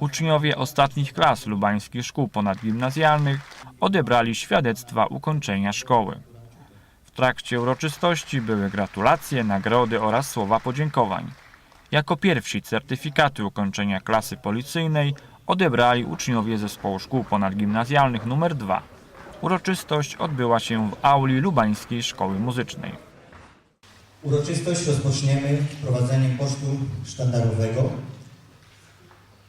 Uczniowie ostatnich klas lubańskich szkół ponadgimnazjalnych odebrali świadectwa ukończenia szkoły. W trakcie uroczystości były gratulacje, nagrody oraz słowa podziękowań. Jako pierwsi certyfikaty ukończenia klasy policyjnej odebrali uczniowie Zespołu Szkół Ponadgimnazjalnych nr 2. Uroczystość odbyła się w auli Lubańskiej Szkoły Muzycznej. Uroczystość rozpoczniemy wprowadzeniem pocztu sztandarowego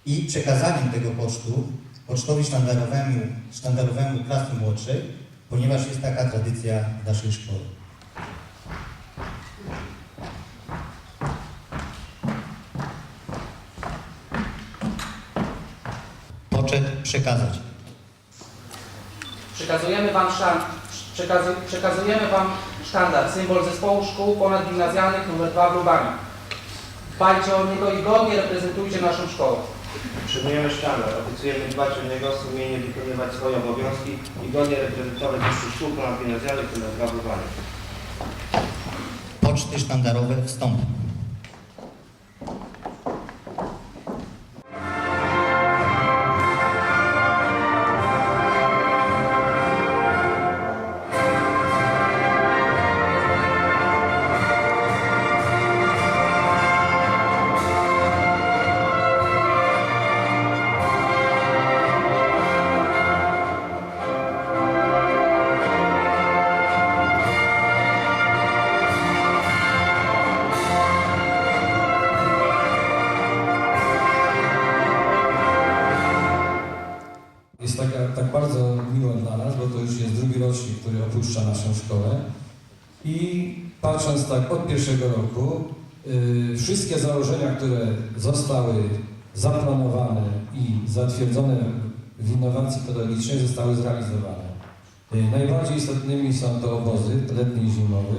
i przekazaniem tego pocztu pocztowi sztandarowemu, sztandarowemu klasy młodszej, ponieważ jest taka tradycja w naszej szkole. Poczet przekazać. Przekazujemy Wam, przekazujemy Wam sztandar, symbol zespołu szkół ponadgimnazjalnych nr 2 w Lubaniu. Dbajcie o niego i godnie reprezentujcie naszą szkołę. Przyjmujemy sztandar, obiecujemy dbać o niego, sumiennie wykonywać swoje obowiązki i godnie reprezentować zespół szkół ponadgimnazjalnych nr 2 w Lubaniu. Poczty sztandarowe wstąpią. Opuszcza naszą szkołę. I patrząc tak od pierwszego roku, yy, wszystkie założenia, które zostały zaplanowane i zatwierdzone w innowacji pedagogicznej zostały zrealizowane. Yy, najbardziej istotnymi są to obozy letni i zimowy.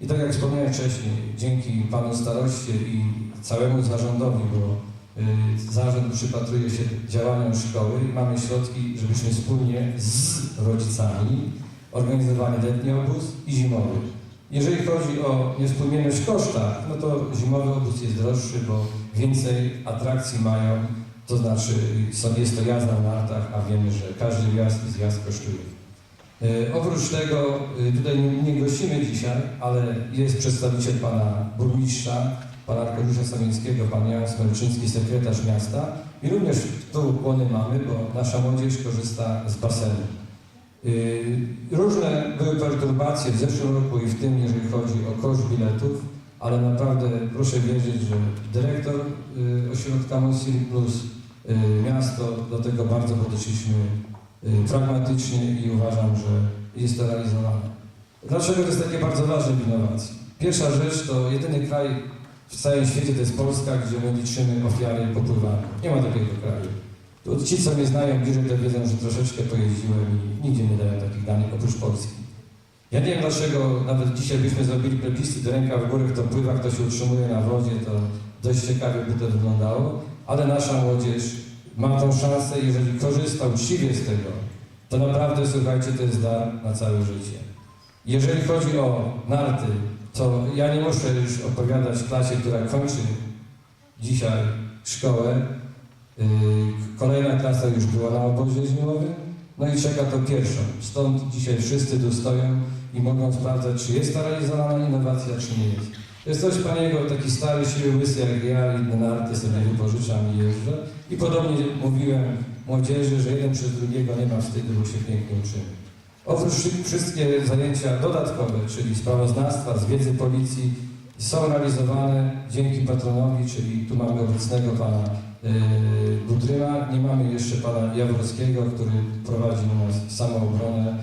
I tak jak wspomniałem wcześniej, dzięki panu staroście i całemu zarządowi, bo Y, Zarząd przypatruje się działaniom szkoły i mamy środki, żebyśmy wspólnie z rodzicami organizowali letni obóz i zimowy. Jeżeli chodzi o niewspółmierność w kosztach, no to zimowy obóz jest droższy, bo więcej atrakcji mają, to znaczy jest to jazda na nartach, a wiemy, że każdy wjazd i zjazd kosztuje. Y, Oprócz tego y, tutaj nie- gościmy dzisiaj, ale jest przedstawiciel pana burmistrza, pana Arkadiusza Samińskiego, pan Jan Smelczyński, sekretarz miasta i również tu ukłony mamy, bo nasza młodzież korzysta z basenu. Yy, Różne były perturbacje w zeszłym roku i w tym, jeżeli chodzi o koszt biletów, ale naprawdę proszę wierzyć, że dyrektor yy, ośrodka Monsir plus yy, miasto do tego bardzo podeszliśmy pragmatycznie i uważam, że jest to realizowane. Dlaczego to jest takie bardzo ważne w innowacji? Pierwsza rzecz to jedyny kraj w całym świecie to jest Polska, gdzie my liczymy ofiary popływania. Nie ma takiego kraju. Tu ci, co mnie znają bliżej, to wiedzą, że troszeczkę pojeździłem i nigdzie nie dają takich danych oprócz Polski. Ja nie wiem dlaczego, nawet dzisiaj byśmy zrobili plebiscyt ręka w górę, kto pływa, kto się utrzymuje na wodzie, to dość ciekawie by to wyglądało, ale nasza młodzież ma tą szansę, jeżeli korzysta uczciwie z tego, to naprawdę, słuchajcie, to jest dar na całe życie. Jeżeli chodzi o narty, to ja nie muszę już opowiadać klasie, która kończy dzisiaj szkołę. Yy, Kolejna klasa już była na obozie zimowym, no i czeka to pierwszą. Stąd dzisiaj wszyscy tu stoją i mogą sprawdzać, czy jest ta realizowana innowacja, czy nie jest. To jest coś paniego, taki stary siły łysy jak ja, inne narty sobie wypożyczam i jeżdżę. I podobnie mówiłem młodzieży, że jeden przez drugiego nie ma wstydu, bo się pięknie uczymy. Oprócz wszy- wszystkie zajęcia dodatkowe, czyli sprawozdawstwa z wiedzy policji, są realizowane dzięki patronowi, czyli tu mamy obecnego pana Budryma, nie mamy jeszcze pana Jaworskiego, który prowadzi u nas samoobronę,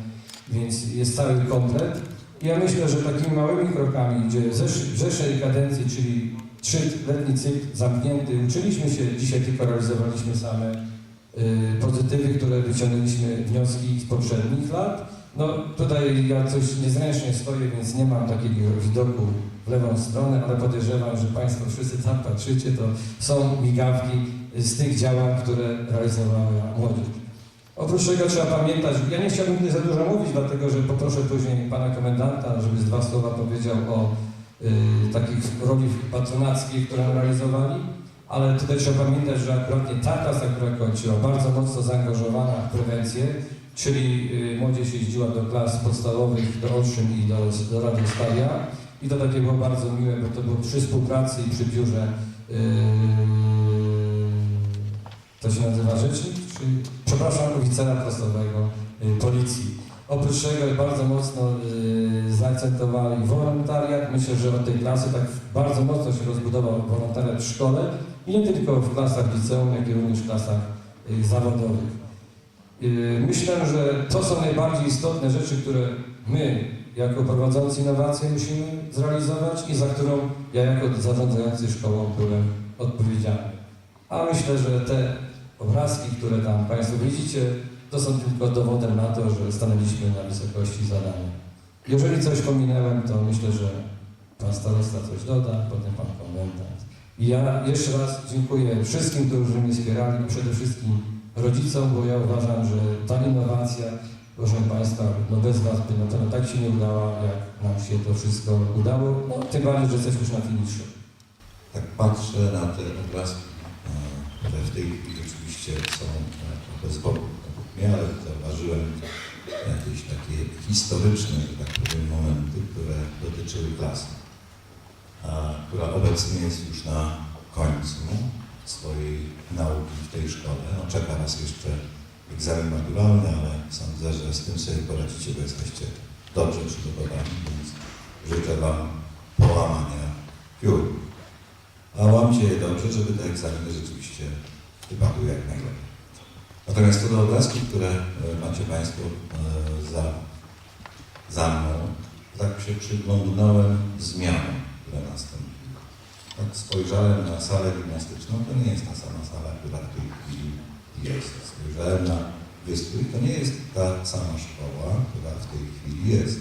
więc jest cały komplet. Ja myślę, że takimi małymi krokami, gdzie w zeszłej kadencji, czyli trzyletni cykl zamknięty, uczyliśmy się, dzisiaj tylko realizowaliśmy same y, pozytywy, które wyciągnęliśmy wnioski z poprzednich lat. No tutaj ja coś niezręcznie stoję, więc nie mam takiego widoku lewą stronę, ale podejrzewam, że Państwo wszyscy tam patrzycie, to są migawki z tych działań, które realizowała młodzież. Oprócz tego trzeba pamiętać, ja nie chciałbym za dużo mówić, dlatego że poproszę później Pana Komendanta, żeby z dwa słowa powiedział o y, takich roli patronackich, które realizowali, ale tutaj trzeba pamiętać, że akurat nie ta klasa, która kończyła, bardzo mocno zaangażowana w prewencję, czyli y, młodzież jeździła do klas podstawowych, do Olszyn i do, do Radostawia i to takie było bardzo miłe, bo to było przy współpracy i przy biurze yy, to się nazywa rzecznik, czy, przepraszam, oficera klasowego y, policji. Oprócz tego bardzo mocno y, zaakcentowali wolontariat. Myślę, że od tej klasy tak bardzo mocno się rozbudował wolontariat w szkole i nie tylko w klasach liceum, jak i również w klasach y, zawodowych. Y, Myślę, że to są najbardziej istotne rzeczy, które my, jako prowadzący innowacje, musimy zrealizować i za którą ja, jako zarządzający szkołą, byłem odpowiedzialny. A myślę, że te obrazki, które tam Państwo widzicie, to są tylko dowodem na to, że stanęliśmy na wysokości zadania. Jeżeli coś pominęłem, to myślę, że Pan Starosta coś doda, potem Pan Komendant. I ja jeszcze raz dziękuję wszystkim, którzy mnie wspierali, przede wszystkim rodzicom, bo ja uważam, że ta innowacja, proszę Państwa, no bez Was by na pewno tak się nie udała, jak nam się to wszystko udało. No, tym bardziej, że jesteśmy już na finiszu. Tak patrzę na te obrazki, e, które w tej chwili są e, trochę z boku ale zauważyłem jakieś takie historyczne, że tak powiem, momenty, które dotyczyły klasy, a, która obecnie jest już na końcu swojej nauki w tej szkole. No, czeka nas jeszcze egzamin maturalny, ale sądzę, że z tym sobie poradzicie, bo jesteście dobrze przygotowani, więc życzę Wam połamania piór. A łamcie je dobrze, żeby te egzaminy rzeczywiście wypadły jak najlepiej. Natomiast co do obrazków, które e, macie Państwo e, za, za mną, tak się przyglądnąłem zmianom, które nastąpiły. Tak spojrzałem na salę gimnastyczną, to nie jest ta sama sala, która w tej chwili jest. Spojrzałem na wystrój, to nie jest ta sama szkoła, która w tej chwili jest.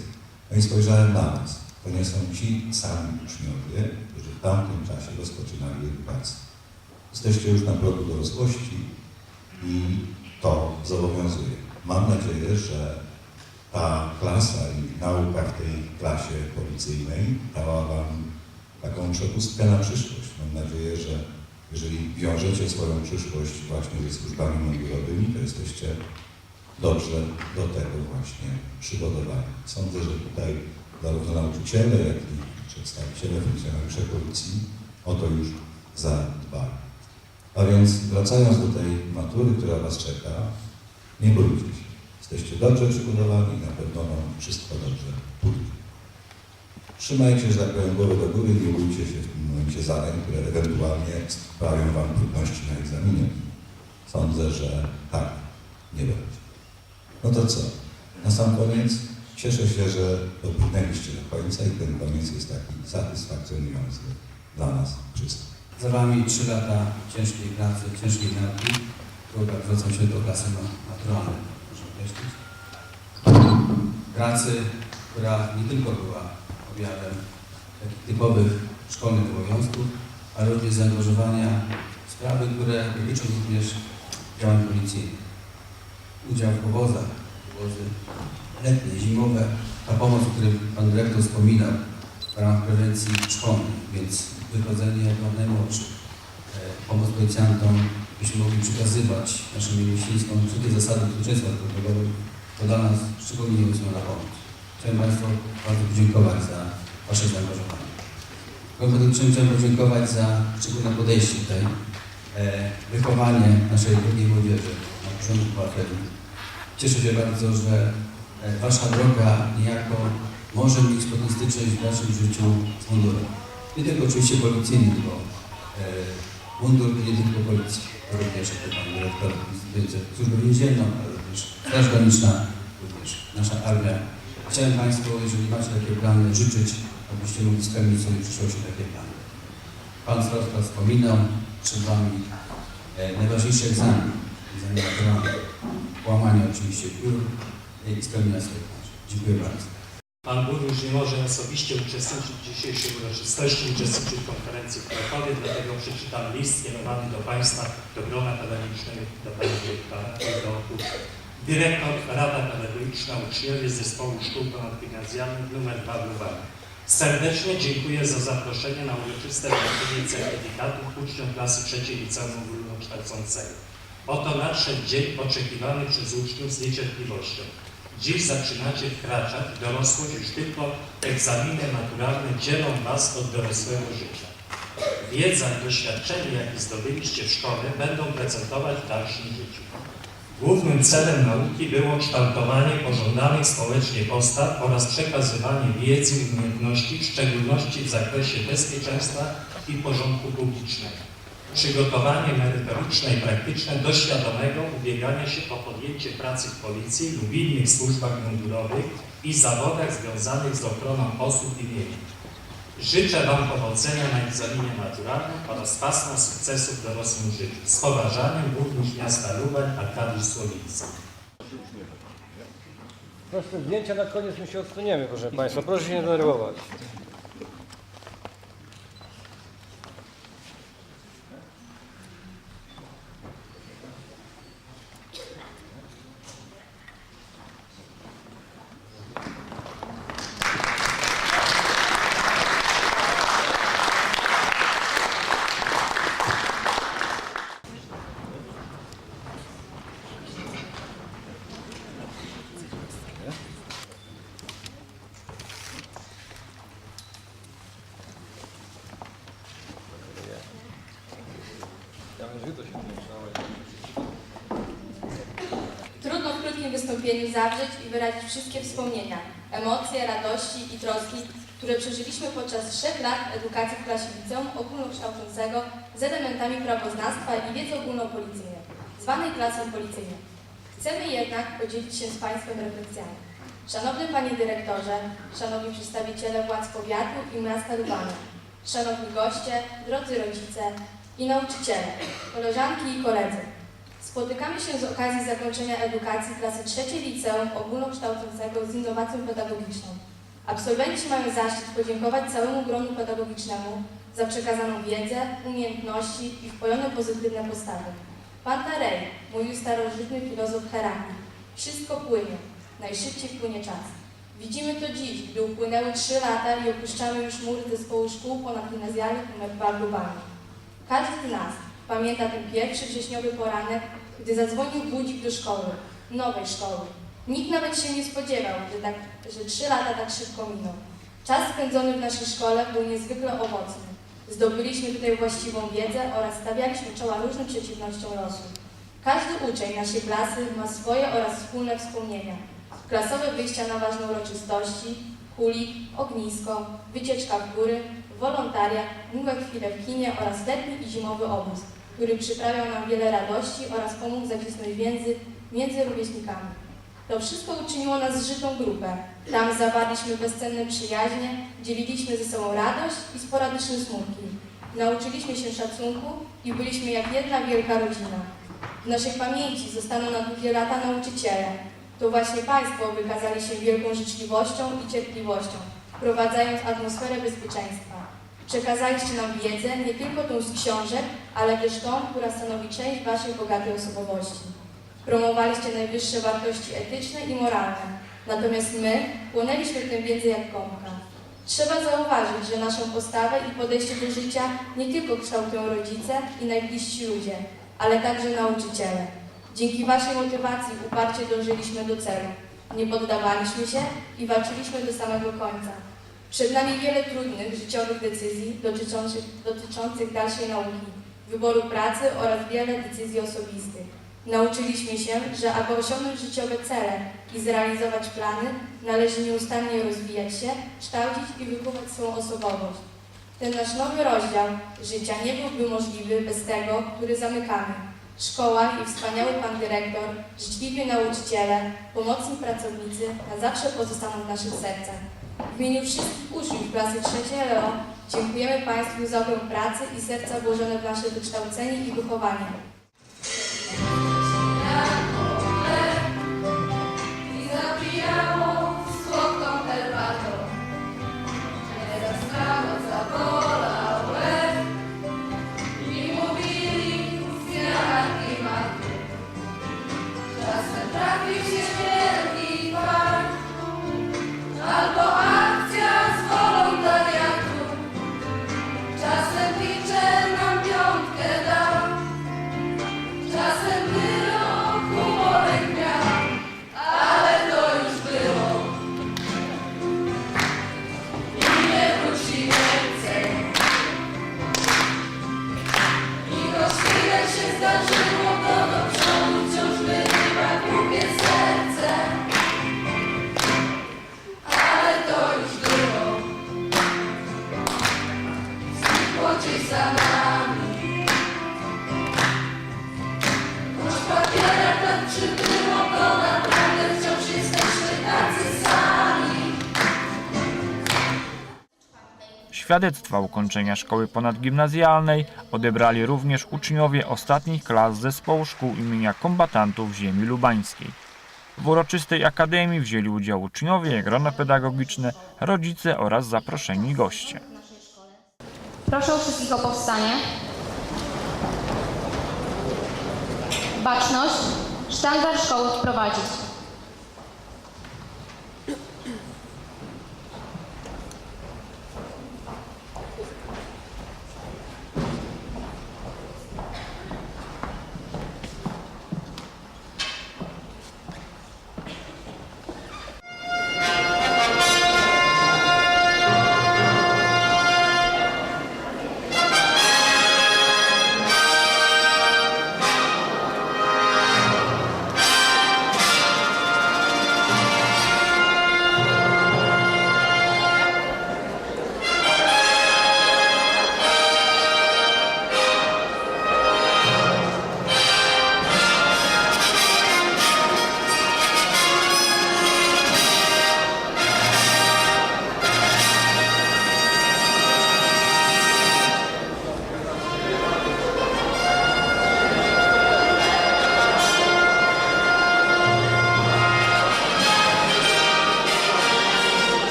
No i spojrzałem na nas. To nie są ci sami uczniowie, którzy w tamtym czasie rozpoczynali edukację. Jesteście już na progu dorosłości i to zobowiązuje. Mam nadzieję, że ta klasa i nauka w tej klasie policyjnej dała Wam taką przepustkę na przyszłość. Mam nadzieję, że jeżeli wiążecie swoją przyszłość właśnie ze służbami mundurowymi, to jesteście dobrze do tego właśnie przygotowani. Sądzę, że tutaj zarówno nauczyciele, jak i przedstawiciele, funkcjonariusze policji o to już zadbali. A więc wracając do tej matury, która Was czeka, nie bójcie się. Jesteście dobrze przygotowani i na pewno wszystko dobrze pójdzie. Trzymajcie, że tak powiem, głowę do góry nie bójcie się w tym momencie zadań, które ewentualnie sprawią Wam trudności na egzaminie. Sądzę, że tak nie będzie. No to co? Na sam koniec cieszę się, że dobrnęliście do końca i ten koniec jest taki satysfakcjonujący dla nas wszystkich. Za Wami trzy lata ciężkiej pracy, ciężkiej nauki. Druga wracam się do klasy maturalnej, można określić. Pracy, która nie tylko była objawem takich typowych szkolnych obowiązków, ale również zaangażowania w sprawy, które dotyczą również działań policyjnych. Udział w obozach, obozy letnie, zimowe, ta pomoc, o której Pan Dyrektor wspominał w ramach prewencji szkolnej, więc wychodzenie od najmłodszych, e, pomoc policjantom, byśmy mogli przekazywać naszym miłośnictwom wszystkie zasady bezpieczeństwa drogowego, to dla nas szczególnie nieoceniona pomoc. Chciałem Państwu bardzo podziękować za Wasze zaangażowanie. Konkretnie chciałem podziękować za szczególne podejście tutaj, e, wychowanie naszej drugiej młodzieży na początku parteru. Cieszę się bardzo, że e, Wasza droga niejako może mieć styczność w Waszym życiu z mundurem. Nie tylko oczywiście policyjny, tylko e, mundur nie tylko policja, to również jak Pan Dyrektor Służba Więzienną, ale również Straż Graniczna, również nasza armia. Chciałem Państwu, jeżeli macie takie plany, życzyć, abyście mogli spełnić sobie w przyszłości takie plany. Pan Starosta wspominał, przed Wami e, najważniejszy egzamin, egzamin naturalny, łamanie oczywiście piór e, i spełnienia swoich marzeń. Dziękuję bardzo. Pan burmistrz nie może osobiście uczestniczyć w dzisiejszej uroczystości, uczestniczyć w konferencji w Krakowie, dlatego przeczytam list skierowany do Państwa, do grona pedagogicznego, do Pani Dyrektora roku. Dyrektor, Rada Pedagogiczna, uczniowie Zespołu Szkół Ponadgimnazjalnych nr 2 w Lubanie. Serdecznie dziękuję za zaproszenie na uroczyste wręczenie certyfikatów uczniom klasy trzeciej liceum ogólnokształcącego. Oto nadszedł dzień oczekiwany przez uczniów z niecierpliwością. Dziś zaczynacie wkraczać w dorosłość, już tylko egzaminy naturalne dzielą Was od dorosłego życia. Wiedza i doświadczenie, jakie zdobyliście w szkole, będą prezentować w dalszym życiu. Głównym celem nauki było kształtowanie pożądanych społecznie postaw oraz przekazywanie wiedzy i umiejętności, w szczególności w zakresie bezpieczeństwa i porządku publicznego. Przygotowanie merytoryczne i praktyczne do świadomego ubiegania się o podjęcie pracy w policji lub innych służbach mundurowych i zawodach związanych z ochroną osób i mienia. Życzę Wam powodzenia na egzaminie naturalnym oraz pasma sukcesów w dorosłym życiu. Z poważaniem burmistrz miasta Lubań Arkadiusz Słowicki. Proste zdjęcia na koniec my się odstaniemy, proszę Państwa. Proszę się nie denerwować. Ja bym żyto się nie Trudno wystąpieniu zawrzeć i wyrazić wszystkie wspomnienia, emocje, radości i troski, które przeżyliśmy podczas trzech lat edukacji w klasie liceum ogólnokształcącego z elementami prawoznawstwa i wiedzy ogólnopolicyjnej, zwanej klasą policyjną. Chcemy jednak podzielić się z Państwem refleksjami. Szanowny Panie Dyrektorze, Szanowni Przedstawiciele władz powiatu i miasta Lubania, Szanowni goście, drodzy rodzice i nauczyciele, koleżanki i koledzy. Spotykamy się z okazji zakończenia edukacji klasy trzeciej liceum ogólnokształcącego z innowacją pedagogiczną. Absolwenci mają zaszczyt podziękować całemu gronu pedagogicznemu za przekazaną wiedzę, umiejętności i wpojone pozytywne postawy. Pan Tarej mówił starożytny filozof Herakli. Wszystko płynie, najszybciej płynie czas. Widzimy to dziś, gdy upłynęły trzy lata i opuszczamy już mury zespołu szkół ponadgimnazjalnych nr 2 w Lubaniu. Każdy z nas pamięta ten pierwszy wrześniowy poranek, gdy zadzwonił budzik do szkoły, nowej szkoły. Nikt nawet się nie spodziewał, że, tak, że trzy lata tak szybko minął. Czas spędzony w naszej szkole był niezwykle owocny. Zdobyliśmy tutaj właściwą wiedzę oraz stawialiśmy czoła różnym przeciwnościom losu. Każdy uczeń naszej klasy ma swoje oraz wspólne wspomnienia. Klasowe wyjścia na ważne uroczystości, kuli, ognisko, wycieczka w góry, wolontaria, długie chwile w kinie oraz letni i zimowy obóz, który przyprawiał nam wiele radości oraz pomógł zacisnąć więzy między rówieśnikami. To wszystko uczyniło nas zżytą grupę. Tam zawarliśmy bezcenne przyjaźnie, dzieliliśmy ze sobą radość i sporadyczne smutki. Nauczyliśmy się szacunku i byliśmy jak jedna wielka rodzina. W naszej pamięci zostaną na długie lata nauczyciele. To właśnie Państwo wykazali się wielką życzliwością i cierpliwością, wprowadzając atmosferę bezpieczeństwa. Przekazaliście nam wiedzę, nie tylko tą z książek, ale też tą, która stanowi część Waszej bogatej osobowości. Promowaliście najwyższe wartości etyczne i moralne, natomiast my płonęliśmy tym wiedzę jak gąbka. Trzeba zauważyć, że naszą postawę i podejście do życia nie tylko kształtują rodzice i najbliżsi ludzie, ale także nauczyciele. Dzięki Waszej motywacji uparcie dążyliśmy do celu. Nie poddawaliśmy się i walczyliśmy do samego końca. Przed nami wiele trudnych, życiowych decyzji dotyczących, dotyczących dalszej nauki, wyboru pracy oraz wiele decyzji osobistych. Nauczyliśmy się, że aby osiągnąć życiowe cele i zrealizować plany, należy nieustannie rozwijać się, kształcić i wykuwać swoją osobowość. Ten nasz nowy rozdział życia nie byłby możliwy bez tego, który zamykamy. Szkoła i wspaniały pan dyrektor, życzliwi nauczyciele, pomocni pracownicy na zawsze pozostaną w naszych sercach. W imieniu wszystkich uczniów klasy trzeciej LO dziękujemy Państwu za ogrom pracy i serca włożone w nasze wykształcenie i wychowanie. Świadectwa ukończenia szkoły ponadgimnazjalnej odebrali również uczniowie ostatnich klas zespołu szkół imienia kombatantów ziemi lubańskiej. W uroczystej akademii wzięli udział uczniowie, grono pedagogiczne, rodzice oraz zaproszeni goście. Proszę wszystkich o powstanie. Baczność. Sztandar szkoły wprowadzić.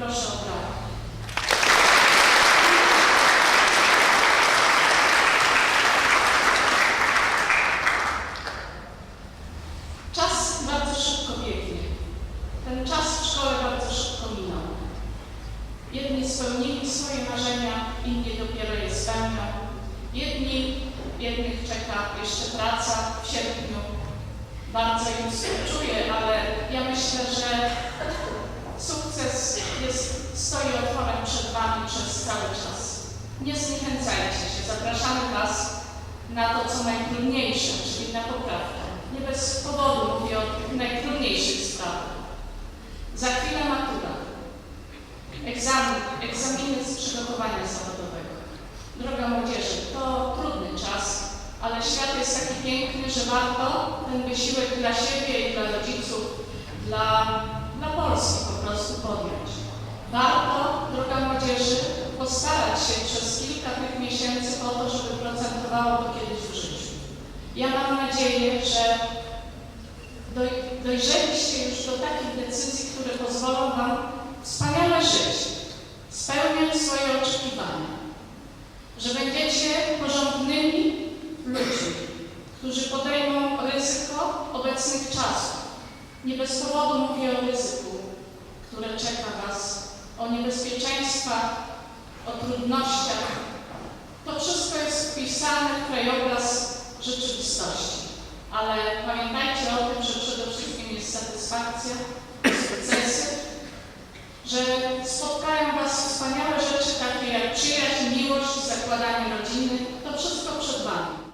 Proszę najtrudniejsze, czyli na poprawkę. Nie bez powodu mówię o tych najtrudniejszych sprawach. Za chwilę matura. Egzamin, egzaminy z przygotowania zawodowego. Droga młodzieży, to trudny czas, ale świat jest taki piękny, że warto ten wysiłek dla siebie i dla rodziców, dla, dla Polski po prostu podjąć. Warto, droga młodzieży, postarać się przez kilka tych miesięcy o to, żeby procentowało to kiedyś w życiu. Ja mam nadzieję, że doj, dojrzeliście już do takich decyzji, które pozwolą Wam wspaniale żyć, spełniać swoje oczekiwania, że będziecie porządnymi ludźmi, którzy podejmą ryzyko obecnych czasów. Nie bez powodu mówię o ryzyku, które czeka Was, o niebezpieczeństwach, o trudnościach. To wszystko jest wpisane w krajobraz rzeczywistości. Ale pamiętajcie o tym, że przede wszystkim jest satysfakcja, sukcesy, że spotkają Was wspaniałe rzeczy, takie jak przyjaźń, miłość, zakładanie rodziny. To wszystko przed Wami.